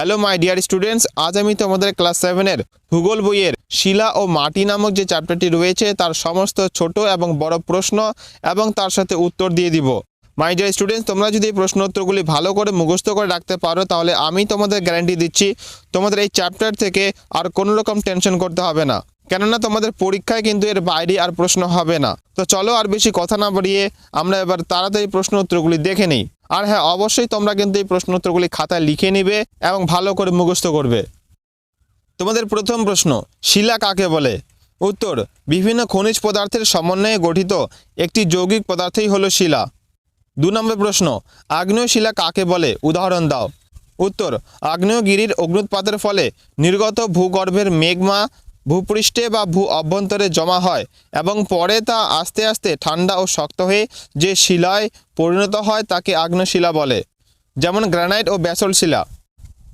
Hello my dear students আজ আমি তোমাদের ক্লাস সেভেনের ভূগোল বইয়ের শিলা ও মাটি নামক যে চ্যাপ্টারটি রয়েছে, তার সমস্ত ছোট এবং বড় প্রশ্ন এবং তার সাথে উত্তর দিয়ে দিব। মাই ডিয়ার স্টুডেন্টস তোমরা যদি এই প্রশ্ন উত্তরগুলি ভালো করে মুখস্থ করে রাখতে পারো, তাহলে আমি তোমাদের গ্যারান্টি দিচ্ছি, তোমাদের এই চ্যাপ্টার থেকে আর কোনো রকম টেনশন করতে হবে না। কেননা তোমাদের পরীক্ষায় কিন্তু এর বাইরে আর প্রশ্ন হবে না। তো চলো আর বেশি কথা না বাড়িয়ে আমরা এবার তাড়াতাড়ি প্রশ্ন উত্তরগুলি দেখে নিই। আর হ্যাঁ অবশ্যই তোমরা কিন্তু এই প্রশ্ন উত্তরগুলি খাতায় লিখে নিবে এবং ভালো করে মুখস্থ করবে। তোমাদের প্রথম প্রশ্ন, শিলা কাকে বলে? উত্তর, বিভিন্ন খনিজ পদার্থের সমন্বয়ে গঠিত একটি যৌগিক পদার্থই হলো শিলা। দু নম্বর প্রশ্ন, আগ্নেয় শিলা কাকে বলে? উদাহরণ দাও। উত্তর, আগ্নেয়গিরির অগ্নুৎপাতের ফলে নির্গত ভূগর্ভের মেঘমা ভূপৃষ্ঠে বা ভূ অভ্যন্তরে জমা হয় এবং পরে তা আস্তে আস্তে ঠান্ডা ও শক্ত হয়ে যে শিলায় পরিণত হয় তাকে আগ্নেয়শিলা বলে, যেমন গ্রানাইট ও ব্যাসল শিলা।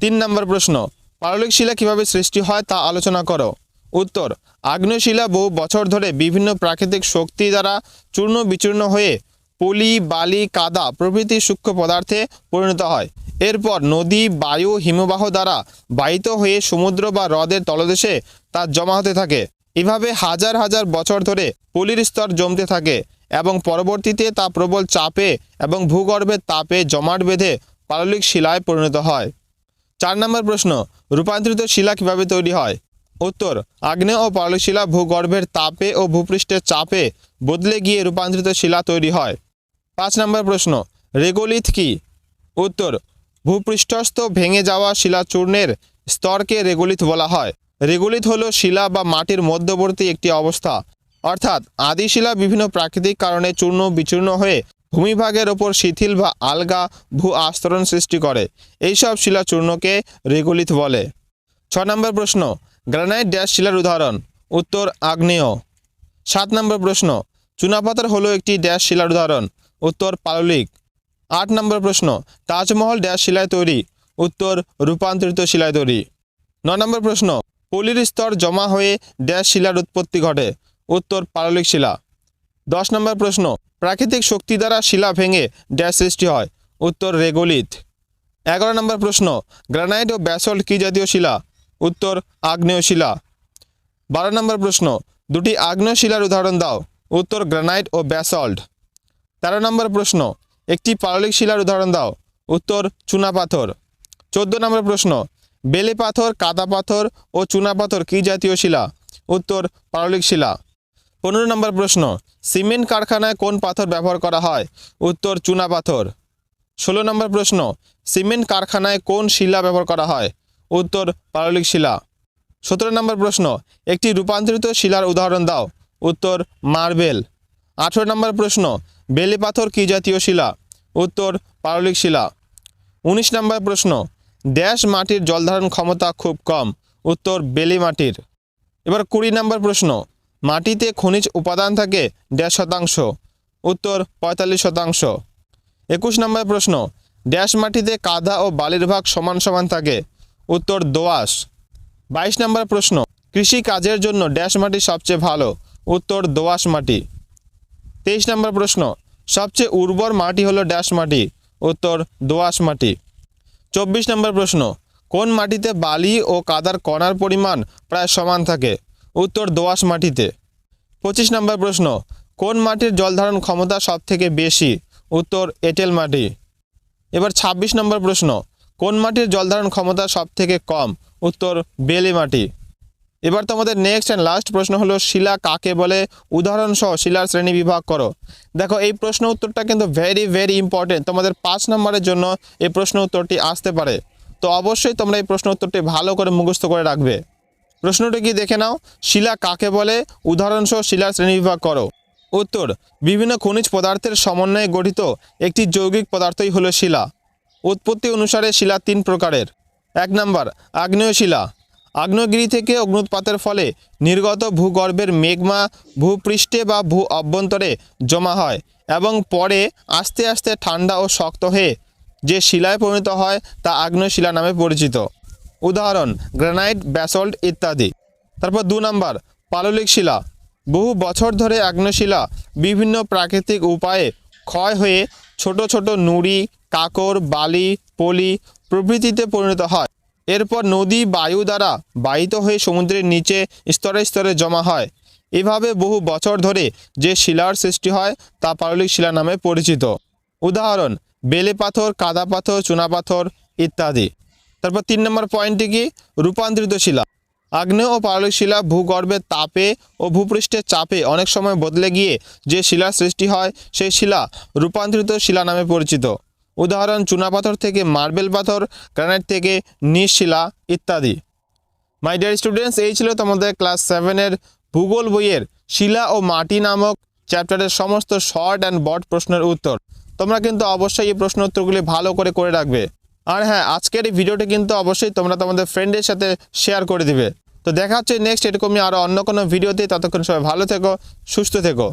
তিন নম্বর প্রশ্ন পারলিক শিলা কীভাবে সৃষ্টি হয় তা আলোচনা করো। উত্তর আগ্নেয় শিলা বহু বছর ধরে বিভিন্ন প্রাকৃতিক শক্তি দ্বারা চূর্ণ বিচূর্ণ হয়ে পলি, বালি, কাদা প্রভৃতি সূক্ষ্ম পদার্থে পরিণত হয়। এরপর নদী, বায়ু, হিমবাহ দ্বারা বাহিত হয়ে সমুদ্র বা হ্রদের তলদেশে তা জমা হতে থাকে। এভাবে হাজার হাজার বছর ধরে পলির স্তর জমতে থাকে এবং পরবর্তীতে তা প্রবল চাপে এবং ভূগর্ভের তাপে জমাট বেঁধে পাললিক শিলায় পরিণত হয়। চার নম্বর প্রশ্ন, রূপান্তরিত শিলা কীভাবে তৈরি হয়? উত্তর, আগ্নেয় ও পাললিক শিলা ভূগর্ভের তাপে ও ভূপৃষ্ঠের চাপে বদলে গিয়ে রূপান্তরিত শিলা তৈরি হয়। পাঁচ নম্বর প্রশ্ন, রেগোলিথ কি? উত্তর ভূপৃষ্ঠস্থ ভেঙে যাওয়া শিলাচূর্ণের স্তরকে রেগোলিথ বলা হয়। রেগোলিথ হলো শিলা বা মাটির মধ্যবর্তী একটি অবস্থা। অর্থাৎ আদি শিলা বিভিন্ন প্রাকৃতিক কারণে চূর্ণ বিচূর্ণ হয়ে ভূমিভাগের ওপর শিথিল বা আলগা ভূ আস্তরণ সৃষ্টি করে। এইসব শিলাচূর্ণকে রেগোলিথ বলে। ছ নম্বর প্রশ্ন, গ্রানাইট ড্যাশ শিলার উদাহরণ। উত্তর, আগ্নেয়। সাত নম্বর প্রশ্ন, চুনাপাথর হলো একটি ড্যাশ শিলার উদাহরণ। উত্তর, পাললিক। আট নম্বর প্রশ্ন, তাজমহল ড্যাশ শিলায় তৈরি। উত্তর, রূপান্তরিত শিলায় তৈরি। ন নম্বর প্রশ্ন পলির স্তর জমা হয়ে ড্যাশ শিলার উৎপত্তি ঘটে। উত্তর, পাললিক শিলা। দশ নম্বর প্রশ্ন, প্রাকৃতিক শক্তি দ্বারা শিলা ভেঙে ড্যাশ সৃষ্টি হয়। উত্তর, রেগোলিথ। এগারো নম্বর প্রশ্ন, গ্রানাইট ও ব্যাসল্ট কী জাতীয় শিলা? উত্তর, আগ্নেয় শিলা। বারো নম্বর প্রশ্ন, দুটি আগ্নেয় শিলার উদাহরণ দাও। উত্তর, গ্রানাইট ও ব্যাসল্ট। তেরো নম্বর প্রশ্ন একটি পাললিক শিলার উদাহরণ দাও। উত্তর চুনাপাথর চোদ্দ নম্বর প্রশ্ন, বেলে পাথর, কাদা পাথর ও চুনাপাথর কী জাতীয় শিলা? উত্তর, পাললিক শিলা। পনেরো নম্বর প্রশ্ন, সিমেন্ট কারখানায় কোন পাথর ব্যবহার করা হয়? উত্তর চুনাপাথর ষোলো নম্বর প্রশ্ন, সিমেন্ট কারখানায় কোন শিলা ব্যবহার করা হয়? উত্তর, পাললিক শিলা। সতেরো নম্বর প্রশ্ন, একটি রূপান্তরিত শিলার উদাহরণ দাও। উত্তর, মার্বেল। আঠেরো নম্বর প্রশ্ন বেলে পাথর কী জাতীয় শিলা? উত্তর পাললিক শিলা। উনিশ নম্বর প্রশ্ন ড্যাশ মাটির জলধারণ ক্ষমতা খুব কম, উত্তর, বেলে মাটির। এবার কুড়ি নম্বর প্রশ্ন, মাটিতে খনিজ উপাদান থাকে ড্যাশ শতাংশ, উত্তর, পঁয়তাল্লিশ শতাংশ। একুশ নম্বর প্রশ্ন ড্যাশ মাটিতে কাদা ও বালির ভাগ সমান সমান থাকে, উত্তর, দোআঁশ। বাইশ নম্বর প্রশ্ন কৃষি কাজের জন্য ড্যাশ মাটি সবচেয়ে ভালো, উত্তর, দোআঁশ মাটি। তেইশ নম্বর প্রশ্ন, সবচেয়ে উর্বর মাটি হলো ড্যাশ মাটি, উত্তর দোআঁশ মাটি। চব্বিশ নম্বর প্রশ্ন, কোন মাটিতে বালি ও কাদার কণার পরিমাণ প্রায় সমান থাকে? উত্তর দোআঁশ মাটিতে। পঁচিশ নম্বর প্রশ্ন, কোন মাটির জলধারণ ক্ষমতা সবথেকে বেশি? উত্তর এঁটেল মাটি। এবার ২৬ নম্বর প্রশ্ন, কোন মাটির জলধারণ ক্ষমতা সবথেকে কম? উত্তর বেলে মাটি। এবার তোমাদের নেক্সট অ্যান্ড লাস্ট প্রশ্ন হলো, শিলা কাকে বলে? উদাহরণ সহ শিলার শ্রেণি বিভাগ করো। দেখো, এই প্রশ্ন উত্তরটা কিন্তু ভেরি ভেরি ইম্পর্টেন্ট তোমাদের পাঁচ নম্বরের জন্য এই প্রশ্ন উত্তরটি আসতে পারে। তো অবশ্যই তোমরা এই প্রশ্ন উত্তরটি ভালো করে মুখস্থ করে রাখবে। প্রশ্নটি কি দেখে নাও? শিলা কাকে বলে? উদাহরণসহ শিলার শ্রেণি বিভাগ করো। উত্তর, বিভিন্ন খনিজ পদার্থের সমন্বয়ে গঠিত একটি যৌগিক পদার্থই হলো শিলা। উৎপত্তি অনুসারে শিলা তিন প্রকারের। এক নম্বর, আগ্নেয় শিলা। আগ্নেয়গিরি থেকে অগ্নুৎপাতের ফলে নির্গত ভূগর্ভের মেঘমা ভূপৃষ্ঠে বা ভূ অভ্যন্তরে জমা হয় এবং পরে আস্তে আস্তে ঠান্ডা ও শক্ত হয়ে যে শিলায় পরিণত হয় তা আগ্নেয় শিলা নামে পরিচিত। উদাহরণ, গ্রানাইট, ব্যাসল্ট ইত্যাদি। তারপর দু নম্বর, পাললিক শিলা। বহু বছর ধরে আগ্নেয়শিলা বিভিন্ন প্রাকৃতিক উপায়ে ক্ষয় হয়ে ছোট ছোট নুড়ি, কাকর, বালি, পলি প্রভৃতিতে পরিণত হয়। এরপর নদী বায়ু দ্বারা বাহিত হয়ে সমুদ্রের নিচে স্তরে স্তরে জমা হয়। এভাবে বহু বছর ধরে যে শিলার সৃষ্টি হয় তা পাললিক শিলা নামে পরিচিত। উদাহরণ, বেলে পাথর, কাদা পাথর চুনাপাথর ইত্যাদি। তারপর তিন নম্বর পয়েন্টটি কি? রূপান্তরিত শিলা। আগ্নেয় ও পাললিক শিলা ভূগর্ভের তাপে ও ভূপৃষ্ঠের চাপে অনেক সময় বদলে গিয়ে যে শিলার সৃষ্টি হয়, সেই শিলা রূপান্তরিত শিলা নামে পরিচিত। উদাহরণ চুনাপাথর থেকে মার্বেল পাথর, গ্রানাইট থেকে নিজ শিলা ইত্যাদি। মাই ডিয়ার স্টুডেন্টস এই ছিল তোমাদের ক্লাস সেভেনের ভূগোল বইয়ের শিলা ও মাটি নামক চ্যাপ্টারের সমস্ত শর্ট অ্যান্ড বট প্রশ্নের উত্তর। তোমরা কিন্তু অবশ্যই এই প্রশ্ন উত্তরগুলি ভালো করে করে রাখবে। আর হ্যাঁ আজকের এই ভিডিওটি কিন্তু অবশ্যই তোমরা তোমাদের ফ্রেন্ডের সাথে শেয়ার করে দিবে। তো দেখা হচ্ছে নেক্সট এরকমই আরও অন্য কোনো ভিডিওতে ততক্ষণ সবাই ভালো থেকো, সুস্থ থেকো।